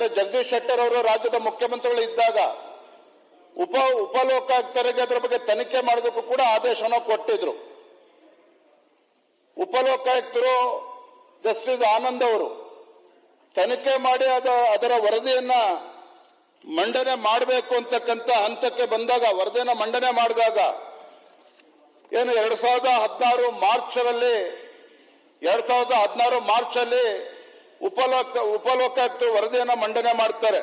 ಅರೆ ಜಗದೀಶ್ ಶೆಟ್ಟರ್ ಅವರು ರಾಜ್ಯದ ಮುಖ್ಯಮಂತ್ರಿಗಳು ಇದ್ದಾಗ ಉಪ ಉಪಲೋಕಾಯುಕ್ತರಿಗೆ ಅದರ ಬಗ್ಗೆ ತನಿಖೆ ಮಾಡೋದಕ್ಕೂ ಕೂಡ ಆದೇಶವನ್ನು ಕೊಟ್ಟಿದ್ರು. ಉಪಲೋಕಾಯುಕ್ತರು ಜಸ್ಟಿಸ್ ಆನಂದ್ ಅವರು ತನಿಖೆ ಮಾಡಿ ಅದ ಅದರ ವರದಿಯನ್ನ ಮಂಡನೆ ಮಾಡಬೇಕು ಅಂತಕ್ಕಂಥ ಹಂತಕ್ಕೆ ಬಂದಾಗ ವರದಿಯನ್ನ ಮಂಡನೆ ಮಾಡಿದಾಗ ಏನು ಎರಡ್ ಸಾವಿರದ ಹದಿನಾರು ಮಾರ್ಚ್ ಅಲ್ಲಿ ಎರಡ್ ಸಾವಿರದ ಹದಿನಾರು ಮಾರ್ಚ್ ಅಲ್ಲಿ ಉಪಲೋಕ ಉಪಲೋಕಾಯುಕ್ತ ವರದಿಯನ್ನ ಮಂಡನೆ ಮಾಡ್ತಾರೆ.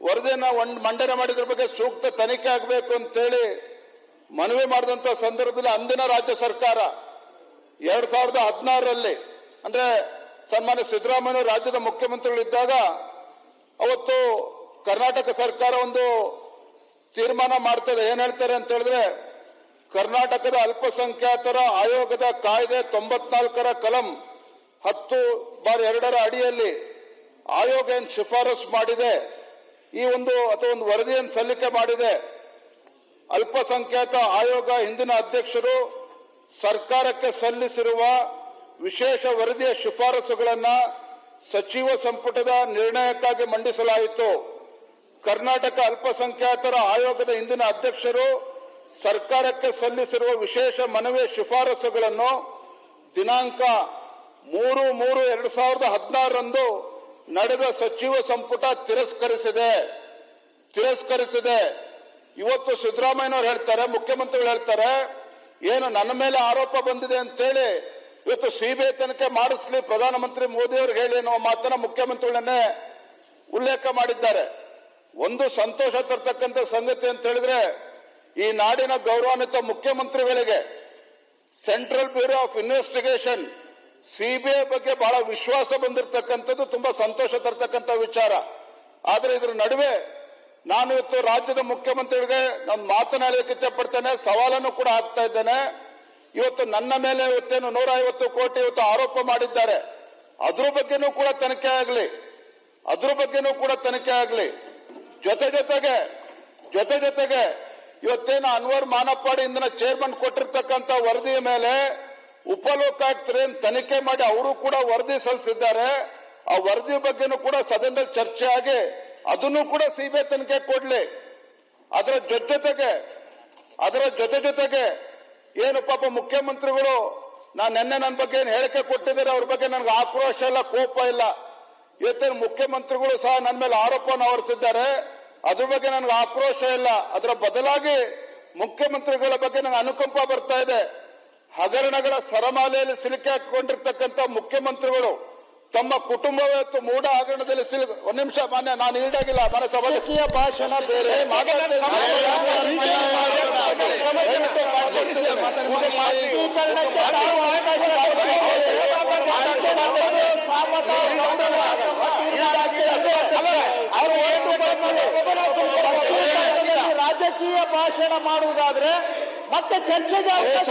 ವರದಿಯನ್ನ ಮಂಡನೆ ಮಾಡಿದ್ರ ಬಗ್ಗೆ ಸೂಕ್ತ ತನಿಖೆ ಆಗಬೇಕು ಅಂತೇಳಿ ಮನವಿ ಮಾಡಿದಂತ ಸಂದರ್ಭದಲ್ಲಿ ಅಂದಿನ ರಾಜ್ಯ ಸರ್ಕಾರ ಎರಡ್ ಸಾವಿರದ ಹದಿನಾರರಲ್ಲಿ, ಅಂದ್ರೆ ಸನ್ಮಾನ್ಯ ಸಿದ್ದರಾಮಯ್ಯ ರಾಜ್ಯದ ಮುಖ್ಯಮಂತ್ರಿಗಳಿದ್ದಾಗ ಅವತ್ತು ಕರ್ನಾಟಕ ಸರ್ಕಾರ ಒಂದು ತೀರ್ಮಾನ ಮಾಡ್ತದೆ. ಏನ್ ಹೇಳ್ತಾರೆ ಅಂತ ಹೇಳಿದ್ರೆ ಕರ್ನಾಟಕದ ಅಲ್ಪಸಂಖ್ಯಾತರ ಆಯೋಗದ ಕಾಯ್ದೆ ತೊಂಬತ್ನಾಲ್ಕರ ಕಲಂ ಹತ್ತು ಬಾರಿ ಎರಡರ ಅಡಿಯಲ್ಲಿ ಆಯೋಗ ಏನು ಶಿಫಾರಸು ಮಾಡಿದೆ. ಈ ಒಂದು ಅಥವಾ ಒಂದು ವರದಿಯನ್ನು ಸಲ್ಲಿಕೆ ಮಾಡಿದೆ. ಅಲ್ಪಸಂಖ್ಯಾತ ಆಯೋಗ ಹಿಂದಿನ ಅಧ್ಯಕ್ಷರು ಸರ್ಕಾರಕ್ಕೆ ಸಲ್ಲಿಸಿರುವ ವಿಶೇಷ ವರದಿಯ ಶಿಫಾರಸುಗಳನ್ನ ಸಚಿವ ಸಂಪುಟದ ನಿರ್ಣಯಕ್ಕಾಗಿ ಮಂಡಿಸಲಾಯಿತು. ಕರ್ನಾಟಕ ಅಲ್ಪಸಂಖ್ಯಾತರ ಆಯೋಗದ ಹಿಂದಿನ ಅಧ್ಯಕ್ಷರು ಸರ್ಕಾರಕ್ಕೆ ಸಲ್ಲಿಸಿರುವ ವಿಶೇಷ ಮನವಿಯ ಶಿಫಾರಸುಗಳನ್ನು ದಿನಾಂಕ ಮೂರು ಮೂರು ಎರಡು ಸಾವಿರದ ಹದಿನಾರರಂದು ನಡೆದ ಸಚಿವ ಸಂಪುಟ ತಿರಸ್ಕರಿಸಿದೆ. ತಿರಸ್ಕರಿಸಿದೆ. ಇವತ್ತು ಸಿದ್ದರಾಮಯ್ಯನವರು ಹೇಳ್ತಾರೆ, ಮುಖ್ಯಮಂತ್ರಿಗಳು ಹೇಳ್ತಾರೆ, ಏನು ನನ್ನ ಮೇಲೆ ಆರೋಪ ಬಂದಿದೆ ಅಂತೇಳಿ ಇವತ್ತು ಸಿಬಿಐ ತನಿಖೆ ಮಾಡಿಸ್ಲಿ, ಪ್ರಧಾನಮಂತ್ರಿ ಮೋದಿ ಅವರು ಹೇಳಿ ಅನ್ನೋ ಮಾತನ್ನ ಮುಖ್ಯಮಂತ್ರಿಗಳನ್ನೇ ಉಲ್ಲೇಖ ಮಾಡಿದ್ದಾರೆ. ಒಂದು ಸಂತೋಷ ತರ್ತಕ್ಕಂಥ ಸಂಗತಿ ಅಂತ ಹೇಳಿದ್ರೆ, ಈ ನಾಡಿನ ಗೌರವಾನ್ವಿತ ಮುಖ್ಯಮಂತ್ರಿಗಳಿಗೆ central bureau of investigation CBI ಬಗ್ಗೆ ಬಹಳ ವಿಶ್ವಾಸ ಬಂದಿರತಕ್ಕಂಥದ್ದು, ತುಂಬಾ ಸಂತೋಷ ತರ್ತಕ್ಕಂಥ ವಿಚಾರ. ಆದ್ರೆ ಇದ್ರ ನಡುವೆ ನಾನು ಇವತ್ತು ರಾಜ್ಯದ ಮುಖ್ಯಮಂತ್ರಿಗಳಿಗೆ ನಾನು ಮಾತನಾಡಲಿಕ್ಕೆ ಇಷ್ಟಪಡ್ತೇನೆ, ಸವಾಲನ್ನು ಕೂಡ ಹಾಕ್ತಾ ಇದ್ದೇನೆ. ಇವತ್ತು ನನ್ನ ಮೇಲೆ ಇವತ್ತೇನು ನೂರ ಕೋಟಿ ಇವತ್ತು ಆರೋಪ ಮಾಡಿದ್ದಾರೆ. ಅದ್ರ ಬಗ್ಗೆನೂ ಕೂಡ ತನಿಖೆ ಆಗಲಿ. ಅದ್ರ ಬಗ್ಗೆನೂ ಕೂಡ ತನಿಖೆ ಆಗಲಿ. ಜೊತೆ ಜೊತೆಗೆ ಜೊತೆ ಜೊತೆಗೆ ಇವತ್ತೇನು ಅನ್ವರ್ ಮಾನಪ್ಪಾಡಿ ಇಂದಿನ ಚೇರ್ಮನ್ ಕೊಟ್ಟಿರ್ತಕ್ಕಂಥ ವರದಿಯ ಮೇಲೆ ಉಪಲೋಕಾಯುಕ್ತರೇನ್ ತನಿಖೆ ಮಾಡಿ ಅವರು ಕೂಡ ವರದಿ ಸಲ್ಲಿಸಿದ್ದಾರೆ. ಆ ವರದಿ ಬಗ್ಗೆನೂ ಕೂಡ ಸದನದಲ್ಲಿ ಚರ್ಚೆ ಆಗಿ ಅದನ್ನು ಕೂಡ ಸಿಬಿಐ ತನಿಖೆ ಕೊಡ್ಲಿ. ಅದರ ಜೊತೆ ಜೊತೆಗೆ, ಅದರ ಜೊತೆ ಜೊತೆಗೆ ಏನು ಪಾಪ ಮುಖ್ಯಮಂತ್ರಿಗಳು, ನಾನು ನಿನ್ನೆ ನನ್ನ ಬಗ್ಗೆ ಏನು ಹೇಳಿಕೆ ಕೊಟ್ಟಿದ್ದಾರೆ, ಅವ್ರ ಬಗ್ಗೆ ನನಗೆ ಆಕ್ರೋಶ ಇಲ್ಲ, ಕೋಪ ಇಲ್ಲ. ಇವತ್ತಿನ ಮುಖ್ಯಮಂತ್ರಿಗಳು ಸಹ ನನ್ನ ಮೇಲೆ ಆರೋಪವನ್ನು ಹೊರಿಸಿದ್ದಾರೆ, ಅದ್ರ ಬಗ್ಗೆ ನನಗೆ ಆಕ್ರೋಶ ಇಲ್ಲ. ಅದರ ಬದಲಾಗಿ ಮುಖ್ಯಮಂತ್ರಿಗಳ ಬಗ್ಗೆ ನನಗೆ ಅನುಕಂಪ ಬರ್ತಾ ಇದೆ. ಹಗರಣಗಳ ಸರಮಾಲೆಯಲ್ಲಿ ಸಿಲುಕಿ ಹಾಕಿಕೊಂಡಿರ್ತಕ್ಕಂಥ ಮುಖ್ಯಮಂತ್ರಿಗಳು ತಮ್ಮ ಕುಟುಂಬವೇ ಮೂಢ ಹಗರಣದಲ್ಲಿ ಸಿಲುಕು ಒಂದ್ ನಿಮಿಷ ಮಾನ್ಯ ನಾನು ಈಡಾಗಿಲ್ಲ ಮನೆ ಸಭಾಕೀಯ ಭಾಷಣ ಬೇರೆ ರಾಜಕೀಯ ಭಾಷಣ ಮಾಡುವುದಾದ್ರೆ ಮತ್ತೆ ಚರ್ಚೆಗೆ ಅವಕಾಶ